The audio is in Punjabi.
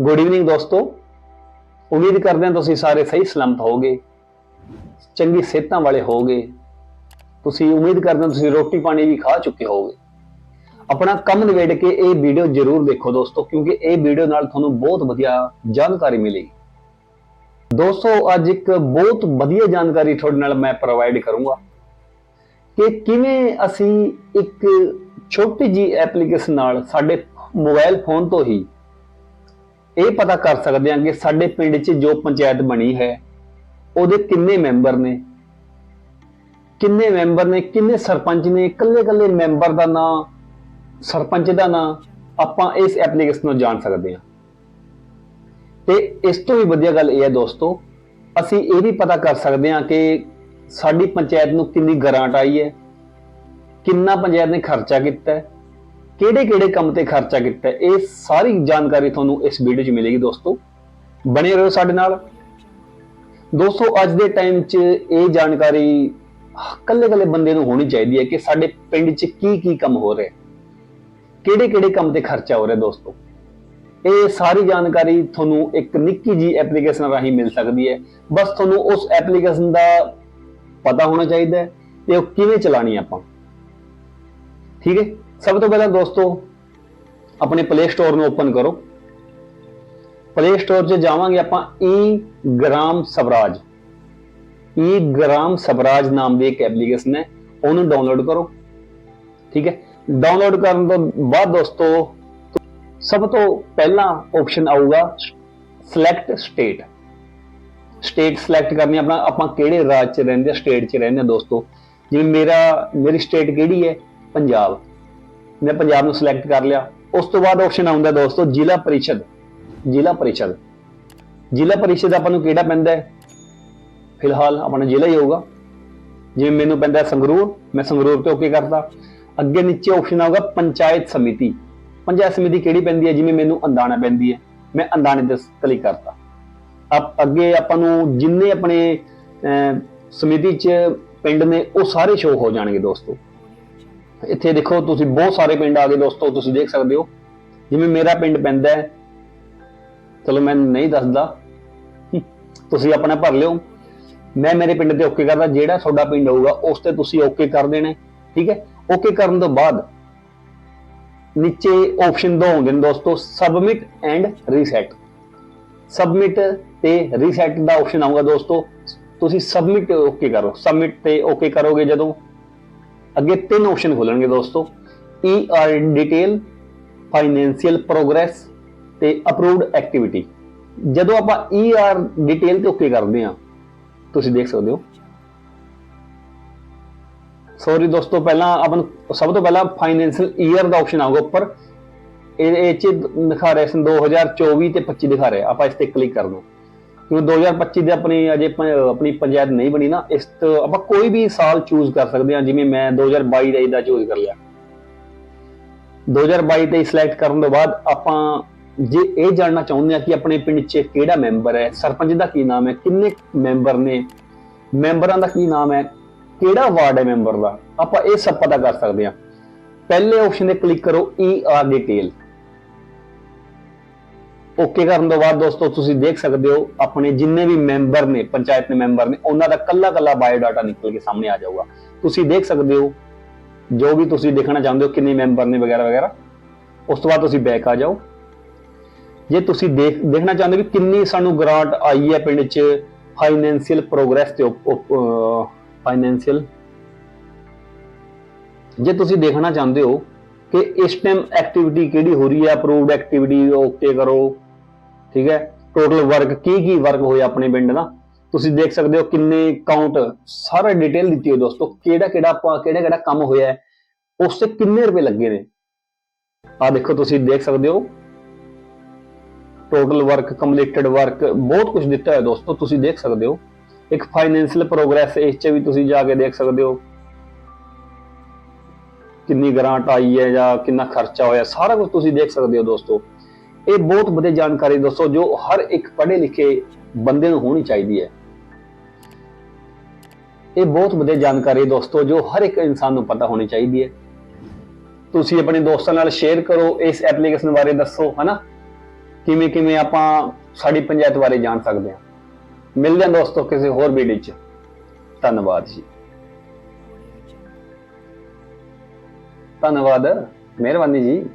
ਗੁੱਡ ਈਵਨਿੰਗ ਦੋਸਤੋ। ਉਮੀਦ ਕਰਦੇ ਹਾਂ ਤੁਸੀਂ ਸਾਰੇ ਸਹੀ ਸਲਾਮਤ ਹੋਵੋਗੇ। ਚੰਗੀ ਸਿਹਤਾਂ ਵਾਲੇ ਹੋਵੋਗੇ। ਤੁਸੀਂ ਉਮੀਦ ਕਰਦੇ ਹਾਂ ਤੁਸੀਂ ਰੋਟੀ ਪਾਣੀ ਵੀ ਖਾ ਚੁੱਕੇ ਹੋਵੋਗੇ। ਆਪਣਾ ਕੰਮ ਨਿਬੇੜ ਕੇ ਇਹ ਵੀਡੀਓ ਜ਼ਰੂਰ ਦੇਖੋ ਦੋਸਤੋ, ਕਿਉਂਕਿ ਇਹ ਵੀਡੀਓ ਨਾਲ ਤੁਹਾਨੂੰ ਬਹੁਤ ਵਧੀਆ ਜਾਣਕਾਰੀ ਮਿਲੇਗੀ। ਦੋਸਤੋ, ਅੱਜ ਇੱਕ ਬਹੁਤ ਵਧੀਆ ਜਾਣਕਾਰੀ ਤੁਹਾਡੇ ਨਾਲ ਮੈਂ ਪ੍ਰੋਵਾਈਡ ਕਰੂੰਗਾ ਕਿ ਕਿਵੇਂ ਅਸੀਂ ਇੱਕ ਛੋਟੀ ਜੀ ਐਪਲੀਕੇਸ਼ਨ ਨਾਲ ਸਾਡੇ ਮੋਬਾਈਲ ਫੋਨ ਤੋਂ ਹੀ ਇਹ ਪਤਾ ਕਰ ਸਕਦੇ ਹਾਂ ਕਿ ਸਾਡੇ ਪਿੰਡ 'ਚ ਜੋ ਪੰਚਾਇਤ ਬਣੀ ਹੈ, ਉਹਦੇ ਕਿੰਨੇ ਮੈਂਬਰ ਨੇ? ਕਿੰਨੇ ਮੈਂਬਰ ਨੇ? ਕਿੰਨੇ ਸਰਪੰਚ ਨੇ? ਇਕੱਲੇ-ਇਕੱਲੇ ਮੈਂਬਰ ਦਾ ਨਾਂ, ਸਰਪੰਚ ਦਾ ਨਾਂ ਆਪਾਂ ਇਸ ਐਪਲੀਕੇਸ਼ਨ ਨੂੰ ਜਾਣ ਸਕਦੇ ਹਾਂ। ਤੇ ਇਸ ਤੋਂ ਵੀ ਵਧੀਆ ਗੱਲ ਇਹ ਹੈ ਦੋਸਤੋ, ਅਸੀਂ ਇਹ ਵੀ ਪਤਾ ਕਰ ਸਕਦੇ ਹਾਂ ਕਿ ਸਾਡੀ ਪੰਚਾਇਤ ਨੂੰ ਕਿੰਨੀ ਗ੍ਰਾਂਟ ਆਈ ਹੈ, ਕਿੰਨਾ ਪੰਚਾਇਤ ਨੇ ਖਰਚਾ ਕੀਤਾ ਹੈ। ਕਿਹੜੇ ਕਿਹੜੇ ਕੰਮ ਤੇ ਖਰਚਾ ਕੀਤਾ ਇਹ ਸਾਰੀ ਜਾਣਕਾਰੀ ਤੁਹਾਨੂੰ ਇਸ ਵੀਡੀਓ 'ਚ ਮਿਲੇਗੀ ਦੋਸਤੋ। ਬਣੇ ਰਹੋ ਸਾਡੇ ਨਾਲ। ਦੋਸਤੋ, ਅੱਜ ਦੇ ਟਾਈਮ 'ਚ ਇਹ ਜਾਣਕਾਰੀ ਕੱਲੇ ਕੱਲੇ ਬੰਦੇ ਨੂੰ ਹੋਣੀ ਚਾਹੀਦੀ ਹੈ ਕਿ ਸਾਡੇ ਪਿੰਡ 'ਚ ਕੀ ਕੀ ਕੰਮ ਹੋ ਰਿਹਾ ਕਿਹੜੇ ਕਿਹੜੇ ਕੰਮ ਤੇ ਖਰਚਾ ਹੋ ਰਿਹਾ ਦੋਸਤੋ। ਇਹ ਸਾਰੀ ਜਾਣਕਾਰੀ ਤੁਹਾਨੂੰ ਇੱਕ ਨਿੱਕੀ ਜੀ ਐਪਲੀਕੇਸ਼ਨ ਰਾਹੀਂ ਮਿਲ ਸਕਦੀ ਹੈ। ਬਸ ਤੁਹਾਨੂੰ ਉਸ ਐਪਲੀਕੇਸ਼ਨ ਦਾ ਪਤਾ ਹੋਣਾ ਚਾਹੀਦਾ ਹੈ ਤੇ ਉਹ ਕਿਵੇਂ ਚਲਾਣੀ ਆਪਾਂ। ਠੀਕ ਹੈ? ਸਭ ਤੋਂ ਪਹਿਲਾਂ ਦੋਸਤੋ, ਆਪਣੇ ਪਲੇ ਸਟੋਰ ਨੂੰ ਓਪਨ ਕਰੋ। ਪਲੇ ਸਟੋਰ 'ਚ ਜਾਵਾਂਗੇ ਆਪਾਂ ਈ ਗ੍ਰਾਮ ਸਵਰਾਜ ਈ ਗ੍ਰਾਮ ਸਵਰਾਜ ਨਾਮ ਦੀ ਇੱਕ ਐਪਲੀਕੇਸ਼ਨ ਹੈ, ਉਹਨੂੰ ਡਾਊਨਲੋਡ ਕਰੋ। ਠੀਕ ਹੈ? ਡਾਊਨਲੋਡ ਕਰਨ ਤੋਂ ਬਾਅਦ ਦੋਸਤੋ, ਸਭ ਤੋਂ ਪਹਿਲਾਂ ਆਪਸ਼ਨ ਆਊਗਾ ਸਿਲੈਕਟ ਸਟੇਟ ਸਟੇਟ ਸਿਲੈਕਟ ਕਰਨੀ ਆਪਣਾ, ਆਪਾਂ ਕਿਹੜੇ ਰਾਜ 'ਚ ਰਹਿੰਦੇ ਸਟੇਟ 'ਚ ਰਹਿੰਦੇ ਹਾਂ ਦੋਸਤੋ। ਜਿਵੇਂ ਮੇਰਾ, ਮੇਰੀ ਸਟੇਟ ਕਿਹੜੀ ਹੈ? ਪੰਜਾਬ। ਮੈਂ ਪੰਜਾਬ ਨੂੰ ਸਿਲੈਕਟ ਕਰ ਲਿਆ। ਉਸ ਤੋਂ ਬਾਅਦ ਆਪਸ਼ਨ ਆਉਂਦਾ ਦੋਸਤੋ, ਜ਼ਿਲ੍ਹਾ ਪਰਿਸ਼ਦ। ਜ਼ਿਲ੍ਹਾ ਪਰਿਸ਼ਦ। ਜ਼ਿਲ੍ਹਾ ਪਰਿਸ਼ਦ ਆਪਾਂ ਨੂੰ ਕਿਹੜਾ ਪੈਂਦਾ ਹੈ? ਫਿਲਹਾਲ ਆਪਣਾ ਜ਼ਿਲ੍ਹਾ ਹੀ ਹੋਊਗਾ। ਜਿਵੇਂ ਮੈਨੂੰ ਪੈਂਦਾ ਸੰਗਰੂਰ, ਮੈਂ ਸੰਗਰੂਰ ਤੇ ਓਕੇ ਕਰਦਾ ਅੱਗੇ ਨੀਚੇ ਆਪਸ਼ਨ ਆਊਗਾ ਪੰਚਾਇਤ ਸਮਿਤੀ। ਪੰਚਾਇਤ ਸਮਿਤੀ ਕਿਹੜੀ ਪੈਂਦੀ ਹੈ? ਜਿਵੇਂ ਮੈਨੂੰ ਅੰਦਾਣਾ ਪੈਂਦੀ ਹੈ। ਮੈਂ ਅੰਦਾਣੇ ਤੇ ਕਲਿੱਕ ਕਰਤਾ। ਅਬ ਅੱਗੇ ਆਪਾਂ ਨੂੰ ਜਿੰਨੇ ਆਪਣੇ ਸਮਿਤੀ ਚ ਪਿੰਡ ਨੇ, ਉਹ ਸਾਰੇ ਸ਼ੋਅ ਹੋ ਜਾਣਗੇ ਦੋਸਤੋ। ਇੱਥੇ ਦੇਖੋ, ਤੁਸੀਂ ਬਹੁਤ ਸਾਰੇ ਪਿੰਡ ਆ ਗਏ ਦੋਸਤੋ, ਤੁਸੀਂ ਦੇਖ ਸਕਦੇ ਹੋ। ਜਿਵੇਂ ਮੇਰਾ ਪਿੰਡ ਪੈਂਦਾ ਹੈ, ਚਲੋ ਮੈਂ ਨਹੀਂ ਦੱਸਦਾ। ਤੁਸੀਂ ਆਪਣਾ ਭਰ ਲਿਓ। ਮੈਂ ਮੇਰੇ ਪਿੰਡ ਤੇ ਓਕੇ ਕਰਦਾ, ਜਿਹੜਾ ਤੁਹਾਡਾ ਪਿੰਡ ਹੋਊਗਾ, ਉਸ ਤੇ ਤੁਸੀਂ ਓਕੇ ਕਰ ਦੇਣਾ, ਠੀਕ ਹੈ? ਓਕੇ ਕਰਨ ਤੋਂ ਬਾਅਦ ਨੀਚੇ ਆਪਸ਼ਨ ਦੋ ਹੁੰਦੇ ਨੇ ਦੋਸਤੋ ਸਬਮਿਟ ਐਂਡ ਰੀਸੈਟ ਸਬਮਿਟ ਤੇ ਰੀਸੈਟ ਦਾ ਆਪਸ਼ਨ ਆਊਗਾ ਦੋਸਤੋ। ਤੁਸੀਂ ਸਬਮਿਟ ਓਕੇ ਕਰੋ। ਸਬਮਿਟ ਤੇ ਓਕੇ ਕਰੋਗੇ ਜਦੋਂ ਅੱਗੇ ਤਿੰਨ ਆਪਸ਼ਨ ਖੁੱਲਣਗੇ ਦੋਸਤੋ। ਈ ਡਿਟੇਲ ਫਾਈਨੈਂਸ਼ੀਅਲ ਪ੍ਰੋਗਰੈਸ ਤੇ ਅਪਰੂਵਡ ਐਕਟੀਵਿਟੀ ਜਦੋਂ ਆਪਾਂ ਈ ਡਿਟੇਲ ਤੇ ਓਕੇ ਕਰਦੇ ਹਾਂ, ਤੁਸੀਂ ਦੇਖ ਸਕਦੇ ਹੋ। ਸੌਰੀ ਦੋਸਤੋ, ਪਹਿਲਾਂ ਆਪਾਂ ਸਭ ਤੋਂ ਪਹਿਲਾਂ ਫਾਈਨੈਂਸ਼ੀਅਲ ਈਅਰ ਦਾ ਆਪਸ਼ਨ ਆਊਗਾ ਉੱਪਰ। ਇਹ ਇਹ ਚ ਦਿਖਾ ਰਿਹਾ ਸੀ 2024 ਤੇ 25 ਦਿਖਾ ਰਿਹਾ। ਆਪਾਂ ਇਸ ਤੇ ਕਲਿੱਕ ਦੋ। ਕਿਉਂਕਿ 2025 ਦੇ ਆਪਣੀ, ਅਜੇ ਆਪਣੀ ਪੰਚਾਇਤ ਨਹੀਂ ਬਣੀ ਨਾ, ਇਸ ਤੋਂ ਆਪਾਂ ਕੋਈ ਵੀ ਸਾਲ ਚੂਜ਼ ਕਰ ਸਕਦੇ ਹਾਂ, ਜਿਵੇਂ ਮੈਂ 2022 ਦਾ ਇਹਦਾ ਚੂਜ਼ ਕਰ ਲਿਆ। 2022 ਤੇ ਸਿਲੈਕਟ ਕਰਨ ਤੋਂ ਬਾਅਦ ਆਪਾਂ ਜੇ ਇਹ ਜਾਣਨਾ ਚਾਹੁੰਦੇ ਆ ਕਿ ਆਪਣੇ ਪਿੰਡ 'ਚ ਕਿਹੜਾ ਮੈਂਬਰ ਹੈ, ਸਰਪੰਚ ਦਾ ਕੀ ਨਾਮ ਹੈ, ਕਿੰਨੇ ਮੈਂਬਰ ਨੇ, ਮੈਂਬਰਾਂ ਦਾ ਕੀ ਨਾਮ ਹੈ, ਕਿਹੜਾ ਵਾਰਡ ਹੈ ਮੈਂਬਰ ਦਾ, ਆਪਾਂ ਇਹ ਸਭ ਪਤਾ ਕਰ ਸਕਦੇ ਹਾਂ। ਪਹਿਲੇ ਆਪਸ਼ਨ ਤੇ ਕਲਿੱਕ ਕਰੋ ਈ ਆਰ ਡਿਟੇਲ ਓਕੇ ਕਰਨ ਤੋਂ ਬਾਅਦ ਦੋਸਤੋ, ਤੁਸੀਂ ਦੇਖ ਸਕਦੇ ਹੋ, ਆਪਣੇ ਜਿੰਨੇ ਵੀ ਮੈਂਬਰ ਨੇ, ਪੰਚਾਇਤ ਦੇ ਮੈਂਬਰ ਨੇ, ਉਹਨਾਂ ਦਾ ਕੱਲਾ ਕੱਲਾ ਬਾਇਓ ਡਾਟਾ ਨਿਕਲ ਕੇ ਸਾਹਮਣੇ ਆ ਜਾਊਗਾ। ਤੁਸੀਂ ਦੇਖ ਸਕਦੇ ਹੋ, ਜੋ ਵੀ ਤੁਸੀਂ ਦੇਖਣਾ ਚਾਹੁੰਦੇ ਹੋ, ਕਿੰਨੇ ਮੈਂਬਰ ਨੇ ਵਗੈਰਾ ਵਗੈਰਾ, ਉਸ ਤੋਂ ਬਾਅਦ ਤੁਸੀਂ ਬੈਕ ਆ ਜਾਓ। ਜੇ ਤੁਸੀਂ ਦੇਖ, ਦੇਖਣਾ ਚਾਹੁੰਦੇ ਹੋ ਕਿ ਕਿੰਨੀ ਸਾਨੂੰ ਗ੍ਰਾਂਟ ਆਈ ਹੈ ਪਿੰਡ 'ਚ ਫਾਈਨੈਂਸ਼ੀਅਲ ਪ੍ਰੋਗਰੈਸ ਤੇ ਫਾਈਨੈਂਸ਼ੀਅਲ ਜੇ ਤੁਸੀਂ ਦੇਖਣਾ ਚਾਹੁੰਦੇ ਹੋ ਕਿ ਇਸ ਟਾਈਮ ਐਕਟੀਵਿਟੀ ਕਿਹੜੀ ਹੋ ਰਹੀ ਹੈ ਅਪਰੂਵਡ ਐਕਟੀਵਿਟੀ ਓਕੇ ਕਰੋ। ਠੀਕ ਹੈ? ਟੋਟਲ ਵਰਕ ਕੀ ਕੀ ਵਰਕ ਹੋਇਆ ਆਪਣੇ ਪਿੰਡ ਦਾ ਤੁਸੀਂ ਦੇਖ ਸਕਦੇ ਹੋ ਕਿੰਨੇ ਕਾਊਂਟ ਸਾਰਾ ਡਿਟੇਲ ਦਿੱਤੀ ਹੋ ਦੋਸਤੋ। ਕਿਹੜਾ ਕਿਹੜਾ ਆਪਾਂ ਕਿਹੜਾ ਕਿਹੜਾ ਕੰਮ ਹੋਇਆ ਉਸ ਤੇ ਕਿੰਨੇ ਰੁਪਏ ਲੱਗੇ ਨੇ? ਆ ਦੇਖੋ ਤੁਸੀਂ ਦੇਖ ਸਕਦੇ ਹੋ। ਟੋਟਲ ਵਰਕ ਕੰਪਲੀਟਡ ਵਰਕ ਬਹੁਤ ਕੁਝ ਦਿੱਤਾ ਹੋਇਆ ਦੋਸਤੋ, ਤੁਸੀਂ ਦੇਖ ਸਕਦੇ ਹੋ। ਇੱਕ ਫਾਈਨੈਂਸ਼ੀਅਲ ਪ੍ਰੋਗਰੈਸ ਇਸ 'ਚ ਵੀ ਤੁਸੀਂ ਜਾ ਕੇ ਦੇਖ ਸਕਦੇ ਹੋ। ਕਿੰਨੀ ਗ੍ਰਾਂਟ ਆਈ ਹੈ ਜਾਂ ਕਿੰਨਾ ਖਰਚਾ ਹੋਇਆ, ਸਾਰਾ ਕੁਝ ਤੁਸੀਂ ਦੇਖ ਸਕਦੇ ਹੋ ਦੋਸਤੋ। ਇਹ ਬਹੁਤ ਵਧੀਆ ਜਾਣਕਾਰੀ ਦੋਸਤੋ ਜੋ ਹਰ ਇੱਕ ਪੜ੍ਹੇ ਲਿਖੇ ਬੰਦੇ ਨੂੰ ਹੋਣੀ ਚਾਹੀਦੀ ਹੈ। ਇਹ ਬਹੁਤ ਵਧੀਆ ਜਾਣਕਾਰੀ ਦੋਸਤੋ, ਜੋ ਹਰ ਇੱਕ ਇਨਸਾਨ ਨੂੰ ਪਤਾ ਹੋਣੀ ਚਾਹੀਦੀ ਹੈ। ਤੁਸੀਂ ਆਪਣੇ ਦੋਸਤਾਂ ਨਾਲ ਸ਼ੇਅਰ ਕਰੋ, ਇਸ ਐਪਲੀਕੇਸ਼ਨ ਬਾਰੇ ਦੱਸੋ, ਹਨਾ? ਕਿਵੇਂ ਕਿਵੇਂ ਆਪਾਂ ਸਾਡੀ ਪੰਚਾਇਤ ਬਾਰੇ ਜਾਣ ਸਕਦੇ ਹਾਂ। ਮਿਲਦੇ ਹਾਂ ਦੋਸਤੋ ਕਿਸੇ ਹੋਰ ਵੀਡੀਓ 'ਚ। ਧੰਨਵਾਦ ਜੀ। ਧੰਨਵਾਦ, ਮਿਹਰਬਾਨੀ ਜੀ।